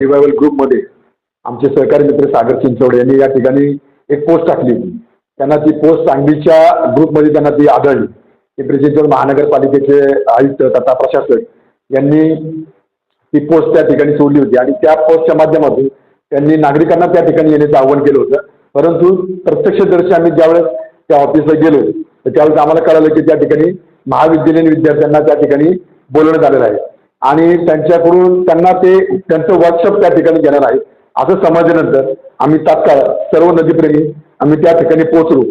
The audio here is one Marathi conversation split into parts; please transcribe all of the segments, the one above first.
रिवायवल ग्रुपमध्ये आमचे सहकारी मित्र सागर चिंचवडे यांनी या ठिकाणी एक पोस्ट टाकली होती. त्यांना ती पोस्ट सांगलीच्या ग्रुपमध्ये त्यांना ती आढळली. पिंपरी चिंचवड महानगरपालिकेचे आयुक्त तथा प्रशासक यांनी ती पोस्ट त्या ठिकाणी सोडली होती. आणि त्या पोस्टच्या माध्यमातून त्यांनी नागरिकांना त्या ठिकाणी येण्याचं आवाहन केलं होतं. परंतु प्रत्यक्षदर्शी आम्ही ज्यावेळेस त्या ऑफिसला गेलो तर त्यावेळेस आम्हाला कळालं की त्या ठिकाणी महाविद्यालयीन विद्यार्थ्यांना त्या ठिकाणी बोलवण्यात आलेलं आहे. आणि त्यांच्याकडून त्यांना ते त्यांचं वर्कशॉप त्या ठिकाणी घेणार आहे असं समजल्यानंतर आम्ही तात्काळ सर्व नदीप्रेमी आम्ही त्या ठिकाणी पोहोचलो.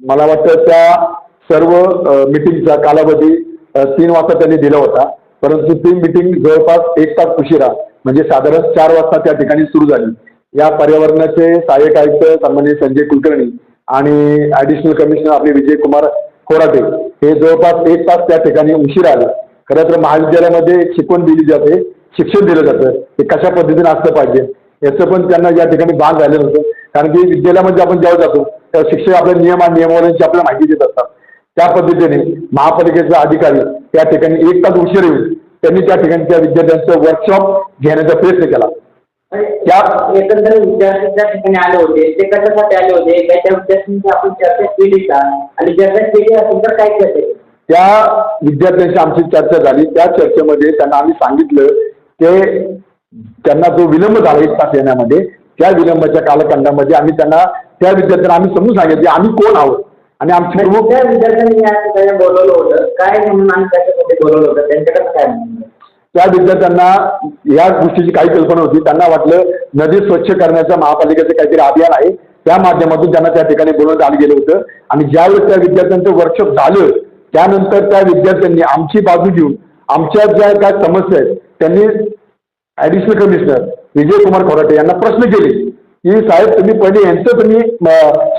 मला वाटतं त्या सर्व मिटिंगचा कालावधी तीन वाजता त्यांनी दिला होता. परंतु ती मिटिंग जवळपास एक तास उशिरा म्हणजे साधारण चार वाजता त्या ठिकाणी सुरू झाली. या पर्यावरणाचे सहाय्यक आयुक्त सन्माननीय संजय कुलकर्णी आणि ॲडिशनल कमिशनर आपले विजय कुमार खोराटे हे जवळपास एक तास त्या ठिकाणी उशिरा आले. खरं तर महाविद्यालयामध्ये एक शिकवण दिली जाते शिक्षण दिलं जातं. ते कशा पद्धतीने असलं पाहिजे याचं पण त्यांना या ठिकाणी भाग झालेलं होतं. कारण की विद्यालयामध्ये आपण जेव्हा जातो तेव्हा शिक्षक आपल्या नियम आणि नियमावलींची आपल्याला माहिती देत असतात. त्या पद्धतीने महापालिकेचा अधिकारी त्या ठिकाणी एक तास उशीर येऊन त्यांनी त्या ठिकाणी त्या विद्यार्थ्यांचं वर्कशॉप घेण्याचा प्रयत्न केला. त्या एकंदर विद्यार्थी त्या ठिकाणी आले होते ते कशासाठी आले होते त्याच्या विद्यार्थ्यांची आपण चर्चा केली का? आणि चर्चा केली असेल तर काय केलं त्या विद्यार्थ्यांशी आमची चर्चा झाली. त्या चर्चेमध्ये त्यांना आम्ही सांगितलं की त्यांना जो विलंब झाला एक तास येण्यामध्ये त्या विलंबाच्या कालखंडामध्ये आम्ही त्यांना त्या विद्यार्थ्यांना आम्ही समजून सांगितलं की आम्ही कोण आहोत. आणि आमची प्रमुख त्या विद्यार्थ्यांनी या ठिकाणी बोलवलं होतं. काय म्हणून आणि त्याच्यासाठी बोलवलं होतं? त्यांच्याकडे काय? त्या विद्यार्थ्यांना या गोष्टीची काही कल्पना होती. त्यांना वाटलं नदी स्वच्छ करण्याचं महापालिकेचं काहीतरी अभियान आहे. त्या माध्यमातून त्यांना त्या ठिकाणी बोलवण्यात आलं गेलं होतं. आणि ज्यावेळेस त्या विद्यार्थ्यांचं वर्कशॉप झालं त्यानंतर त्या विद्यार्थ्यांनी आमची बाजू घेऊन आमच्या ज्या काय समस्या आहेत त्यांनी ॲडिशनल कमिशनर विजय कुमार खोराटे यांना प्रश्न केले की साहेब तुम्ही पहिले यांचं तुम्ही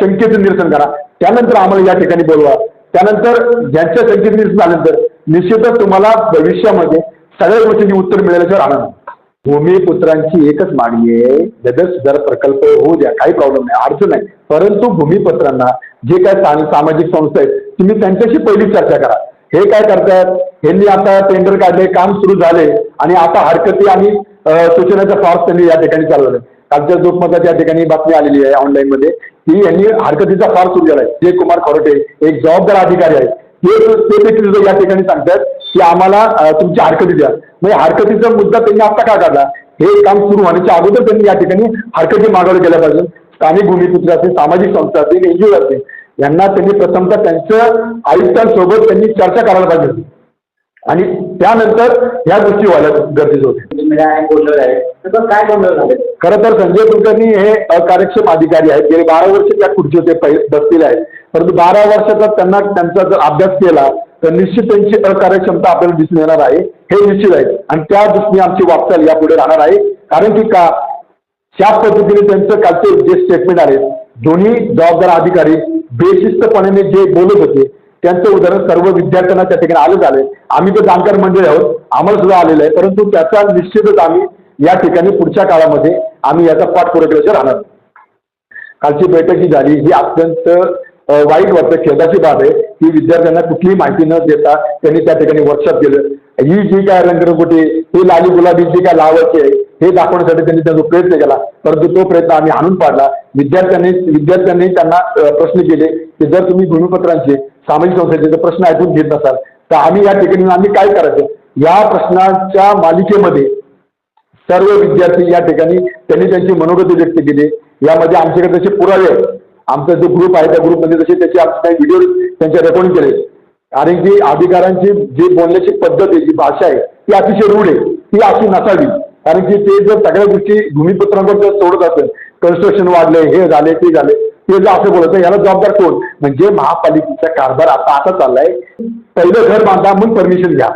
शंकेचं निरसन करा. त्यानंतर आम्हाला या ठिकाणी बोलवा. त्यानंतर ज्यांच्या शंकेचं निरसन झाल्यानंतर निश्चितच तुम्हाला भविष्यामध्ये सगळ्या गोष्टींची उत्तर मिळाल्याचं आनंद भूमिपुत्रांची एकच मागणी आहे जगत सुधार प्रकल्प होऊ द्या काही प्रॉब्लेम नाही अडचण नाही. परंतु भूमिपत्रांना जे काय सामाजिक संस्था आहेत तुम्ही त्यांच्याशी पहिली चर्चा करा. हे काय करतायत यांनी आता टेंडर काढले काम सुरू झाले आणि आता हरकती आणि सूचनाचा फॉर्स त्यांनी या ठिकाणी चालवलं कालच्या लोकमतात या ठिकाणी बातमी आलेली आहे ऑनलाईन मध्ये. की यांनी हरकतीचा फार सुरू झाला आहे जय कुमार खरोटे एक जबाबदार अधिकारी आहे ते देखील या ठिकाणी सांगतात की आम्हाला तुमची हरकती द्या. म्हणजे हरकतीचा मुद्दा त्यांनी आता का काढला? हे काम सुरू होण्याच्या अगोदर त्यांनी या ठिकाणी हरकती मागवल्या गेल्या पाहिजे. स्थानिक भूमिपुत्र असतील सामाजिक संस्था असतील एनजीओ असतील. यांना त्यांनी प्रथमतः त्यांच्या आयुक्तांसोबत त्यांनी चर्चा करायला पाहिजे आणि त्यानंतर ह्या गोष्टी व्हायला गरजेचं होते. झालं? खरं तर संजय कुलकर्णी हे अकार्यक्षम अधिकारी आहेत. गेले बारा वर्ष त्या खुर्चीवर ते पै- बसलेले आहेत. परंतु बारा वर्षाचा त्यांना त्यांचा जर अभ्यास केला तर निश्चित त्यांची अकार्यक्षमता आपल्याला दिसून येणार आहे. हे निश्चित आहे. आणि त्या दृष्टीने आमची वाटचाल यापुढे राहणार आहे. कारण की का? त्या पद्धतीने त्यांचं कालचे जे स्टेटमेंट आले दोन्ही जबाबदार अधिकारी बेशिस्तपणाने जे बोलत होते त्यांचं उदाहरण सर्व विद्यार्थ्यांना त्या ठिकाणी आलं झालंय. आम्ही तर जाणकार मंडळी आहोत आम्हाला सुद्धा आलेलं आहे परंतु त्याचा निश्चितच आम्ही या ठिकाणी पुढच्या काळामध्ये आम्ही याचा पाठपुरावा राहणार. कालची बैठक जी झाली ही अत्यंत वाईट वाटतं. खेदाची बाब आहे की विद्यार्थ्यांना कुठलीही माहिती न देता त्यांनी त्या ठिकाणी वर्कशॉप केलं. ही जी काय रंगरंगोटी ही लाली गुलाबी जी काय लावायची आहे हे दाखवण्यासाठी त्यांनी त्यांचा प्रयत्न केला परंतु तो प्रयत्न आम्ही आणून पाडला. विद्यार्थ्यांनी विद्यार्थ्यांनी त्यांना प्रश्न केले की जर तुम्ही भूमिपत्रांचे सामाजिक संस्थेचे प्रश्न ऐकून घेत नसाल तर आम्ही या ठिकाणी आम्ही काय करायचं? या प्रश्नांच्या मालिकेमध्ये सर्व विद्यार्थी या ठिकाणी त्यांनी त्यांची मनोगत व्यक्त केली. यामध्ये आमच्याकडे तसे पुरावे आहेत आमचा जो ग्रुप आहे त्या ग्रुपमध्ये तसे त्याचे आमचे काही व्हिडिओ त्यांच्या रेकॉर्डिंग केले. कारण की अधिकाऱ्यांची जी बोलण्याची पद्धत आहे जी भाषा आहे ती अतिशय रूढ आहे ती अशी नसावी. कारण की ते जर सगळ्या गोष्टी भूमिपत्रांवर जर सोडत असेल कन्स्ट्रक्शन वाढले हे झाले ते झाले ते जर असं बोलत याला जबाबदार कोण? म्हणजे महापालिकेचा कारभार आता आता चाललाय. पहिलं घर बांधा मग परमिशन घ्या.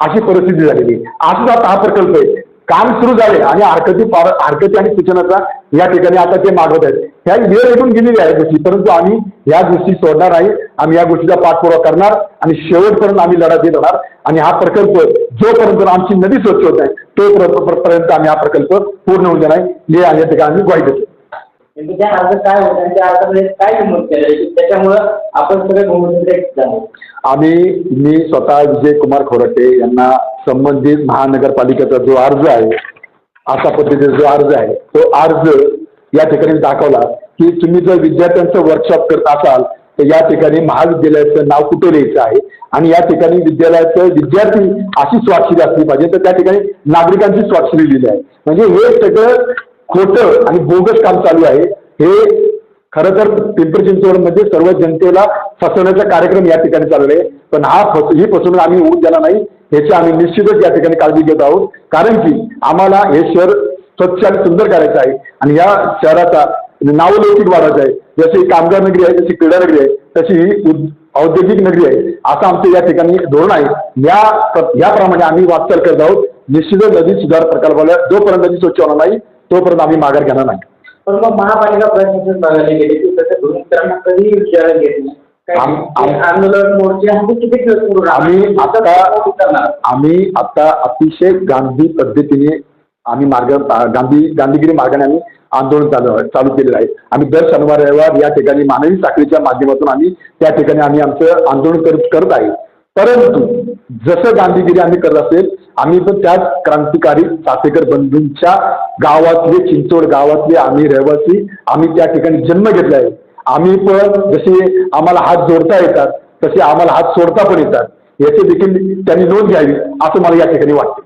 अशी परिस्थिती झालेली असंच आता हा प्रकल्प आहे. काम सुरू झाले आणि हरकती फार हरकती आणि सूचनाचा या ठिकाणी आता ते मागवत आहेत. ह्या वेळ येऊन गेलेली आहे गोष्टी. परंतु आम्ही या गोष्टी सोडणार नाही. आम्ही या गोष्टीचा पाठपुरावा करणार आणि शेवटपर्यंत आम्ही लढा देत होणार आणि हा प्रकल्प जोपर्यंत आमची नदी स्वच्छ होत आहे तोपर्यंत आम्ही हा प्रकल्प पूर्ण होऊ देणार हे या ठिकाणी आम्ही ग्वाही देतो. त्या अर्ज काय होतं त्या अर्जामध्ये काय नमूद केलं की त्याच्यामुळं आपण सगळे आम्ही मी स्वतः विजय कुमार खोरटे यांना संबंधित महानगरपालिकेचा जो अर्ज आहे असा पद्धतीचा जो अर्ज आहे तो अर्ज या ठिकाणी दाखवला की तुम्ही जर विद्यार्थ्यांचं वर्कशॉप करत असाल तर या ठिकाणी महाविद्यालयाचं नाव कुठं लिहायचं आहे? आणि या ठिकाणी विद्यालयाचं विद्यार्थी अशी स्वाक्षरी असली पाहिजे तर त्या ठिकाणी नागरिकांची स्वाक्षरी लिहिली आहे. म्हणजे हे सगळं खोटं आणि बोगस काम चालू आहे. हे खरं तर पिंपरी चिंचवडमध्ये सर्व जनतेला फसवण्याचा कार्यक्रम या ठिकाणी चालू आहे. पण हा फस ही फसवणूक आम्ही होऊ देणार नाही ह्याची आम्ही निश्चितच या ठिकाणी काळजी घेत आहोत. कारण की आम्हाला हे शहर स्वच्छ आणि सुंदर करायचं आहे. आणि या शहराचा नावलौकिक वाढायचं आहे. जशी कामगार नगरी आहे जशी क्रीडा नगरी आहे तशी ही औद्योगिक नगरी आहे. असं आमचं या ठिकाणी धोरण आहे. या याप्रमाणे आम्ही वाटचाल करत आहोत. निश्चितच नदी सुधार प्रकल्पाला जोपर्यंत नदी स्वच्छ होणार नाही तोपर्यंत आम्ही माघार घेणार नाही. पण मग महापालिका प्रशासन बघायला गेले की घेत नाही. आंदोलन मोर्चे आम्ही किती दिवस सुरू राहणार? आम्ही आता? आम्ही आता अतिशय गांधी पद्धतीने आम्ही मार्ग गांधी गांधीगिरी मार्गाने आम्ही आंदोलन चालू चालू केलेलं आहे. आम्ही दर शनिवार रविवार या ठिकाणी मानवी साखळीच्या माध्यमातून आम्ही त्या ठिकाणी आम्ही आमचं आंदोलन करत करत आहे. परंतु जसं गांधीगिरी आम्ही करत असेल आम्ही पण त्याच क्रांतिकारी चापेकर बंधूंच्या गावातले चिंचवड गावातले आम्ही रहिवासी आम्ही त्या ठिकाणी जन्म घेतला आहे. आम्ही पण जसे आम्हाला हात जोडता येतात तसे आम्हाला हात सोडता पण येतात. याची देखील त्यांनी नोंद घ्यावी असं मला या ठिकाणी वाटतं.